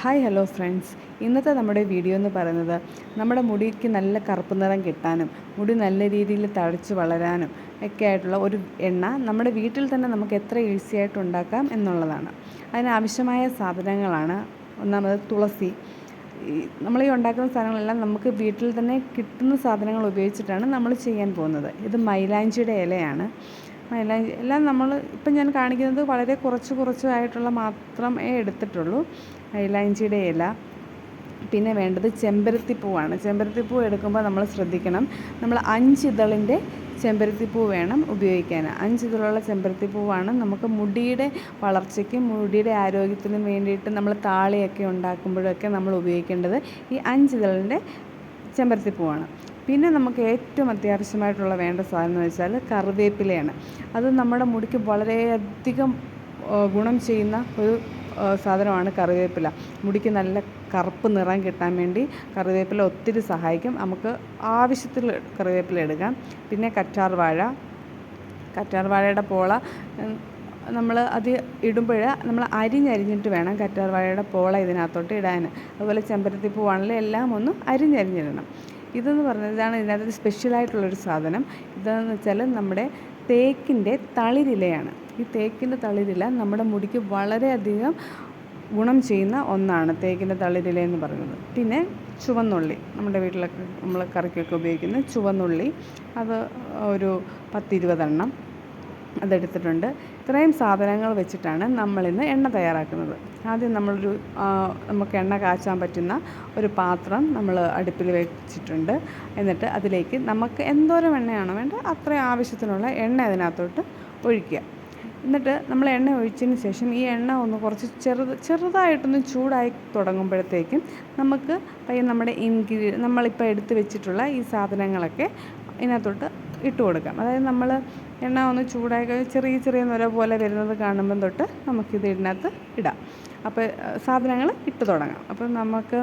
Hi hello friends ഇന്നത്തെ നമ്മുടെ video എന്ന് പറയുന്നത് നമ്മുടെ മുടിക്ക് നല്ല കറുപ്പ് നിറം കിട്ടാനും മുടി നല്ല രീതിയിൽ തഴച്ച് വളരാനും ഒക്കെ ആയിട്ടുള്ള ഒരു എണ്ണ നമ്മുടെ വീട്ടിൽ തന്നെ നമുക്ക് എത്ര ഈസി ആയിട്ട് ഉണ്ടാക്കാം എന്നുള്ളതാണ്. അതിനാവശ്യമായ സാധനങ്ങളാണ്. ഒന്നാമത് തുളസി. നമ്മൾ ഈ ഉണ്ടാക്കുന്ന സാധനങ്ങളെല്ലാം നമുക്ക് വീട്ടിൽ തന്നെ കിട്ടുന്ന സാധനങ്ങൾ ഉപയോഗിച്ചിട്ടാണ് നമ്മൾ ചെയ്യാൻ പോകുന്നത്. ഇത് മൈലാഞ്ചിയുടെ ഇലയാണ്. മൈലാഞ്ചി എല്ലാം നമ്മൾ ഇപ്പം ഞാൻ കാണിക്കുന്നത് വളരെ കുറച്ച് കുറച്ചായിട്ടുള്ള മാത്രമേ എടുത്തിട്ടുള്ളൂ. മൈലാഞ്ചിയുടെ ഇല. പിന്നെ വേണ്ടത് ചെമ്പരത്തിപ്പൂവാണ് ചെമ്പരത്തിപ്പൂ എടുക്കുമ്പോൾ നമ്മൾ ശ്രദ്ധിക്കണം. നമ്മൾ അഞ്ച് ഇതളിന്റെ ചെമ്പരത്തിപ്പൂ വേണം ഉപയോഗിക്കാൻ. അഞ്ച് ഇതളുള്ള ചെമ്പരത്തിപ്പൂവാണ് നമുക്ക് മുടിയുടെ വളർച്ചയ്ക്കും മുടിയുടെ ആരോഗ്യത്തിനും വേണ്ടിയിട്ട് നമ്മൾ താളിയൊക്കെ ഉണ്ടാക്കുമ്പോഴൊക്കെ നമ്മൾ ഉപയോഗിക്കേണ്ടത് ഈ അഞ്ച് ഇതളിന്റെ ചെമ്പരത്തിപ്പൂവാണ് പിന്നെ നമുക്ക് ഏറ്റവും അത്യാവശ്യമായിട്ടുള്ള വേണ്ട സാധനം എന്ന് വെച്ചാൽ കറിവേപ്പിലയാണ്. അത് നമ്മുടെ മുടിക്ക് വളരെയധികം ഗുണം ചെയ്യുന്ന ഒരു സാധനമാണ് കറിവേപ്പില. മുടിക്ക് നല്ല കറുപ്പ് നിറം കിട്ടാൻ വേണ്ടി കറിവേപ്പില ഒത്തിരി സഹായിക്കും. നമുക്ക് ആവശ്യത്തിൽ കറിവേപ്പില എടുക്കാം. പിന്നെ കറ്റാർ വാഴ. കറ്റാർ വാഴയുടെ പോള നമ്മൾ അത് ഇടുമ്പോൾ നമ്മൾ അരിഞ്ഞരിഞ്ഞിട്ട് വേണം കറ്റാർ വാഴയുടെ പോള ഇതിനകത്തോട്ട് ഇടാൻ. അതുപോലെ ചെമ്പരത്തി പൂവാണെങ്കിലും എല്ലാം ഒന്ന് അരിഞ്ഞരിഞ്ഞിടണം. ഇതെന്ന് പറഞ്ഞാൽ ഇതാണ് ഇതിനകത്ത് സ്പെഷ്യലായിട്ടുള്ളൊരു സാധനം. ഇതെന്ന് വെച്ചാൽ നമ്മുടെ തേക്കിന്റെ തളിരിലയാണ്. ഈ തേക്കിന്റെ തളിരില നമ്മുടെ മുടിക്ക് വളരെയധികം ഗുണം ചെയ്യുന്ന ഒന്നാണ് തേക്കിന്റെ തളിരില എന്ന് പറയുന്നത്. പിന്നെ ചുവന്നുള്ളി നമ്മുടെ വീട്ടിലൊക്കെ നമ്മൾ കറിക്കൊക്കെ ഉപയോഗിക്കുന്ന ചുവന്നുള്ളി. അത് ഒരു പത്തിരുപതെണ്ണം. അതെടുത്തിട്ടുണ്ട്. ഇത്രയും സാധനങ്ങൾ വെച്ചിട്ടാണ് നമ്മളിന്ന് എണ്ണ തയ്യാറാക്കുന്നത്. ആദ്യം നമ്മളൊരു നമുക്ക് എണ്ണ കാച്ചാൻ പറ്റുന്ന ഒരു പാത്രം നമ്മൾ അടുപ്പിൽ വെച്ചിട്ടുണ്ട്. എന്നിട്ട് അതിലേക്ക് നമുക്ക് എന്തോരം എണ്ണയാണോ വേണ്ടത് അത്രയും ആവശ്യത്തിനുള്ള എണ്ണ അതിനകത്തോട്ട് ഒഴിക്കുക. എന്നിട്ട് നമ്മൾ എണ്ണ ഒഴിച്ചതിന് ശേഷം ഈ എണ്ണ ഒന്ന് കുറച്ച് ചെറുത് ചെറുതായിട്ടൊന്ന് ചൂടായി തുടങ്ങുമ്പോഴത്തേക്കും നമുക്ക് പയ്യെ നമ്മുടെ ഇൻഗ്രീ നമ്മളിപ്പോൾ എടുത്ത് വെച്ചിട്ടുള്ള ഈ സാധനങ്ങളൊക്കെ ഇതിനകത്തോട്ട് ഇട്ട് കൊടുക്കാം. അതായത് നമ്മൾ എണ്ണ ഒന്ന് ചൂടായി ചെറിയ ചെറിയ നുര പോലെ വരുന്നത് കാണുമ്പം തൊട്ട് നമുക്കിത് ഇതിനകത്ത് ഇടാം. അപ്പോൾ സാധനങ്ങൾ ഇട്ട് തുടങ്ങാം. അപ്പോൾ നമുക്ക്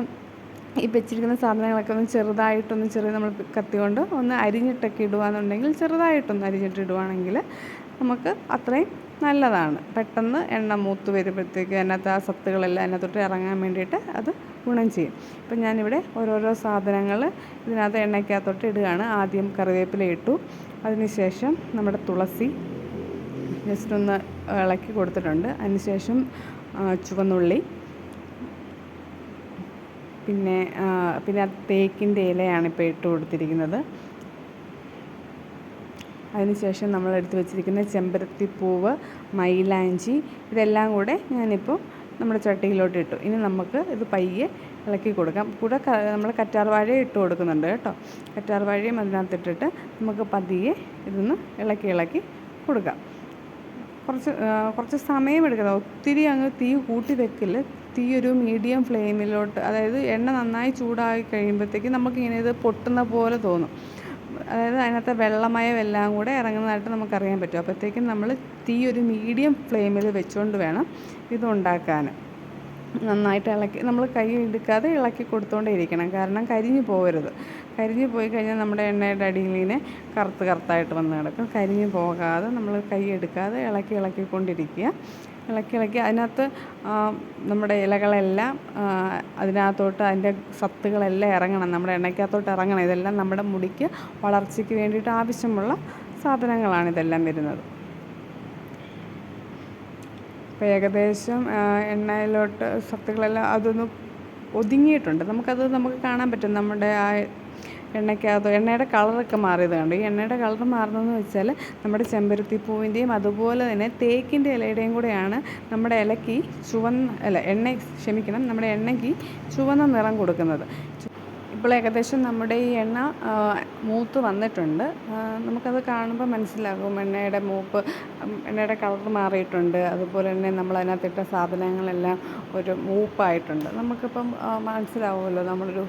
ഈ വെച്ചിരിക്കുന്ന സാധനങ്ങളൊക്കെ ഒന്ന് ചെറുതായിട്ടൊന്ന് ചെറിയ നമ്മൾ കത്തി കൊണ്ട് ഒന്ന് അരിഞ്ഞിട്ടൊക്കെ ഇടുകയെന്നുണ്ടെങ്കിൽ ചെറുതായിട്ടൊന്ന് അരിഞ്ഞിട്ട് ഇടുവാണെങ്കിൽ നമുക്ക് അത്രയും നല്ലതാണ്. പെട്ടെന്ന് എണ്ണ മൂത്ത് വരുമ്പോഴത്തേക്ക് അതിനകത്ത് ആ സത്തുകളെല്ലാം അതിനകത്തോട്ട് ഇറങ്ങാൻ വേണ്ടിയിട്ട് അത് ഗുണം ചെയ്യും. ഇപ്പം ഞാനിവിടെ ഓരോരോ സാധനങ്ങൾ ഇതിനകത്ത് എണ്ണയ്ക്കകത്തോട്ട് ഇടുകയാണ്. ആദ്യം കറിവേപ്പില ഇട്ടു. അതിനുശേഷം നമ്മുടെ തുളസി ജസ്റ്റ് ഒന്ന് ഇളക്കി കൊടുത്തിട്ടുണ്ട്. അതിനുശേഷം ചുവന്നുള്ളി പിന്നെ പിന്നെ തേക്കിന്റെ ഇലയാണ് ഇപ്പോൾ ഇട്ട് കൊടുത്തിരിക്കുന്നത്. അതിനുശേഷം നമ്മൾ എടുത്ത് വെച്ചിരിക്കുന്ന ചെമ്പരത്തിപ്പൂവ് മൈലാഞ്ചി ഇതെല്ലാം കൂടെ ഞാനിപ്പോൾ നമ്മുടെ ചട്ടിയിലോട്ട് ഇട്ടു. ഇനി നമുക്ക് ഇത് പയ്യെ ഇളക്കി കൊടുക്കാം. കൂടെ നമ്മൾ കറ്റാർ വാഴ ഇട്ട് കൊടുക്കുന്നുണ്ട് കേട്ടോ. കറ്റാർ വാഴയും അതിനകത്തിട്ടിട്ട് നമുക്ക് പതിയെ ഇതൊന്ന് ഇളക്കി ഇളക്കി കൊടുക്കാം. കുറച്ച് കുറച്ച് സമയം എടുക്കണം. ഒത്തിരി അങ്ങ് തീ കൂട്ടി വെക്കില്ല. തീ ഒരു മീഡിയം ഫ്ലെയിമിലോട്ട് അതായത് എണ്ണ നന്നായി ചൂടായി കഴിയുമ്പോഴത്തേക്ക് നമുക്കിങ്ങനെ ഇത് പൊട്ടുന്ന പോലെ തോന്നും. അതായത് അതിനകത്തെ വെള്ളമയം എല്ലാം കൂടെ ഇറങ്ങുന്നതായിട്ട് നമുക്കറിയാൻ പറ്റും. അപ്പോഴത്തേക്കും നമ്മൾ തീ ഒരു മീഡിയം ഫ്ലെയിമിൽ വെച്ചുകൊണ്ട് വേണം ഇത് ഉണ്ടാക്കാൻ നന്നായിട്ട് ഇളക്കി നമ്മൾ കൈ എടുക്കാതെ ഇളക്കി കൊടുത്തുകൊണ്ടേ ഇരിക്കണം കാരണം കരിഞ്ഞു പോകരുത് കരിഞ്ഞു പോയി കഴിഞ്ഞാൽ നമ്മുടെ എണ്ണയുടെ അടിയിലിനെ കറുത്ത് കറുത്തായിട്ട് വന്ന് കിടക്കും. കരിഞ്ഞു പോകാതെ നമ്മൾ കൈ എടുക്കാതെ ഇളക്കി ഇളക്കിക്കൊണ്ടിരിക്കുക ഇളക്കി ഇളക്കി. അതിനകത്ത് നമ്മുടെ ഇലകളെല്ലാം അതിനകത്തോട്ട് അതിന്റെ സത്തുകളെല്ലാം ഇറങ്ങണം. നമ്മുടെ എണ്ണയ്ക്കകത്തോട്ട് ഇറങ്ങണം. ഇതെല്ലാം നമ്മുടെ മുടിക്ക് വളർച്ചയ്ക്ക് വേണ്ടിയിട്ട് ആവശ്യമുള്ള സാധനങ്ങളാണ് ഇതെല്ലാം വരുന്നത്. അപ്പോൾ ഏകദേശം എണ്ണയിലോട്ട് സത്തുകളെല്ലാം അതൊന്ന് ഒതുങ്ങിയിട്ടുണ്ട്. നമുക്കത് നമുക്ക് കാണാൻ പറ്റും. നമ്മുടെ ആ എണ്ണയ്ക്കകത്ത് എണ്ണയുടെ കളറൊക്കെ മാറിയത് കണ്ടു. ഈ എണ്ണയുടെ കളർ മാറുന്നതെന്ന് വെച്ചാൽ നമ്മുടെ ചെമ്പരത്തി പൂവിന്റെയും അതുപോലെ തന്നെ തേക്കിന്റെ ഇലയുടെയും കൂടെയാണ് നമ്മുടെ ഇലയ്ക്ക് ചുവന്ന അല്ല എണ്ണ ക്ഷമിക്കണം നമ്മുടെ എണ്ണയ്ക്ക് ചുവന്ന നിറം കൊടുക്കുന്നത്. ഇപ്പോൾ ഏകദേശം നമ്മുടെ ഈ എണ്ണ മൂത്ത് വന്നിട്ടുണ്ട്. നമുക്കത് കാണുമ്പോൾ മനസ്സിലാകും. എണ്ണയുടെ മൂപ്പ് എണ്ണയുടെ കളർ മാറിയിട്ടുണ്ട്. അതുപോലെ തന്നെ നമ്മൾ അതിനകത്തിട്ട സാധനങ്ങളെല്ലാം ഒരു മൂപ്പായിട്ടുണ്ട്. നമുക്കിപ്പം മനസ്സിലാവുമല്ലോ നമ്മളൊരു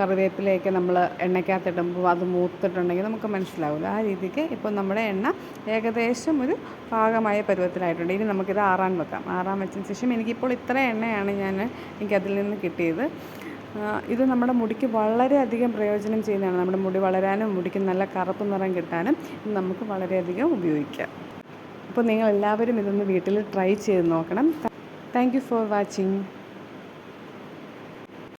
കറിവേപ്പിലയൊക്കെ നമ്മൾ എണ്ണയ്ക്കകത്തിടുമ്പോൾ അത് മൂത്തിട്ടുണ്ടെങ്കിൽ നമുക്ക് മനസ്സിലാവില്ല. ആ രീതിക്ക് ഇപ്പോൾ നമ്മുടെ എണ്ണ ഏകദേശം ഒരു പാകമായ പരുവത്തിലായിട്ടുണ്ട്. ഇനി നമുക്കിത് ആറാൻ വെക്കാം. ആറാൻ വെച്ചതിന് ശേഷം എനിക്കിപ്പോൾ ഇത്ര എണ്ണയാണ് ഞാൻ എനിക്കതിൽ നിന്ന് കിട്ടിയത്. ഇത് നമ്മുടെ മുടിക്ക് വളരെയധികം പ്രയോജനം ചെയ്യുന്നതാണ്. നമ്മുടെ മുടി വളരാനും മുടിക്ക് നല്ല കറുപ്പ് നിറം കിട്ടാനും നമുക്ക് വളരെയധികം ഉപയോഗിക്കാം. അപ്പോൾ നിങ്ങൾ എല്ലാവരും ഇതൊന്ന് വീട്ടിൽ ട്രൈ ചെയ്ത് നോക്കണം. Thank you for watching